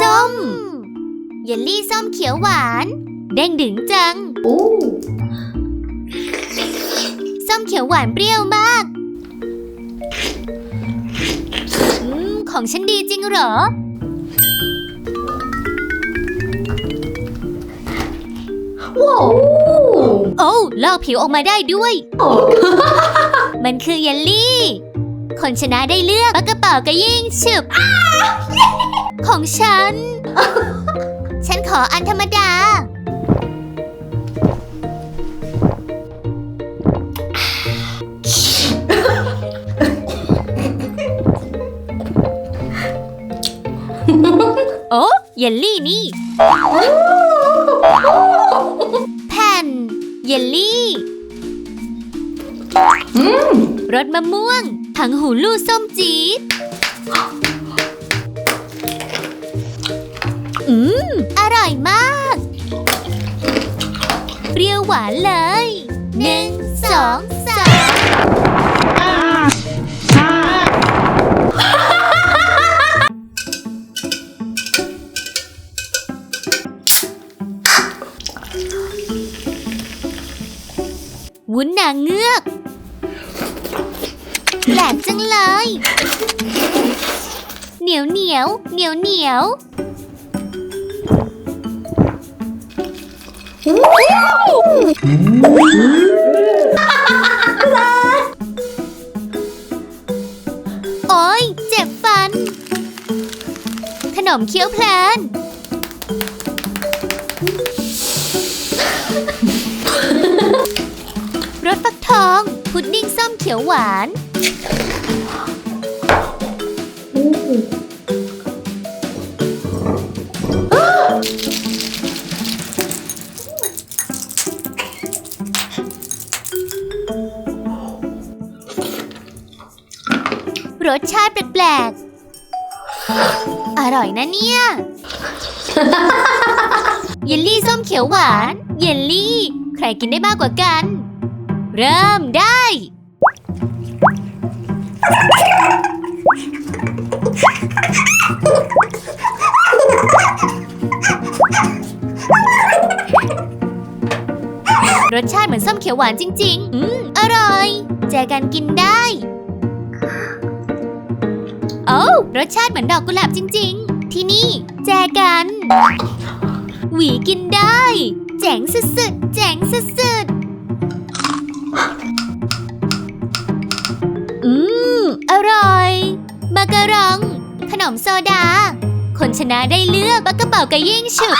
ส้ม เยลลี่ส้มเขียวหวาน เด้งดึงจัง อู้ส้มเขียวหวานเปรี้ยวมากอืมของฉันดีจริงเหรอ ว้าวโอ้ลอกผิวออกมาได้ด้วย มันคือเยลลี่ คนชนะได้เลือกปากกระเป๋ากระยิ่งฉึบ ของฉัน ฉันขออันธรรมดา โอ้เยลลี่นี่ แผ่น เยลลี่อืมรสมะม่วง ถังหูลูกส้มจี๊ด อืม อร่อยมาก เปรี้ยวหวานเลยหนึ่งสองสามวุ้นนางเงือก แปลกจังเลย เหนียวเหนียวเหนียวเหนียว โอ๊ยเจ็บฟัน ขนมเคี้ยวเพลินรสฟักทอง พุดดิ้งส้มเขียวหวาน รสชาติแปลกๆ อร่อยนะเนี่ย เยลลี่ส้มเขียวหวาน เยลลี่ ใครกินได้มากกว่ากัน เริ่มได้ รสชาติเหมือนส้มเขียวหวานจริง ๆ อืม อร่อย แจกันกินได้ โอ้รสชาติเหมือนดอกกุหลาบจริง ๆ ที่นี่ แจกัน หวีกินได้เจ๋งสุดๆเจ๋งสุดๆอืม อร่อยมาการอง ขนมโซดา คนชนะได้เลือกบักกระเป๋ากระยิ่งฉุบ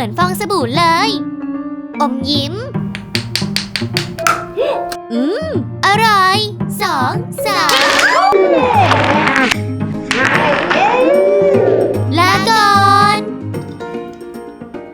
มือนฟองสบู่เลย อมยิ้ม อืม อร่อยสองสาม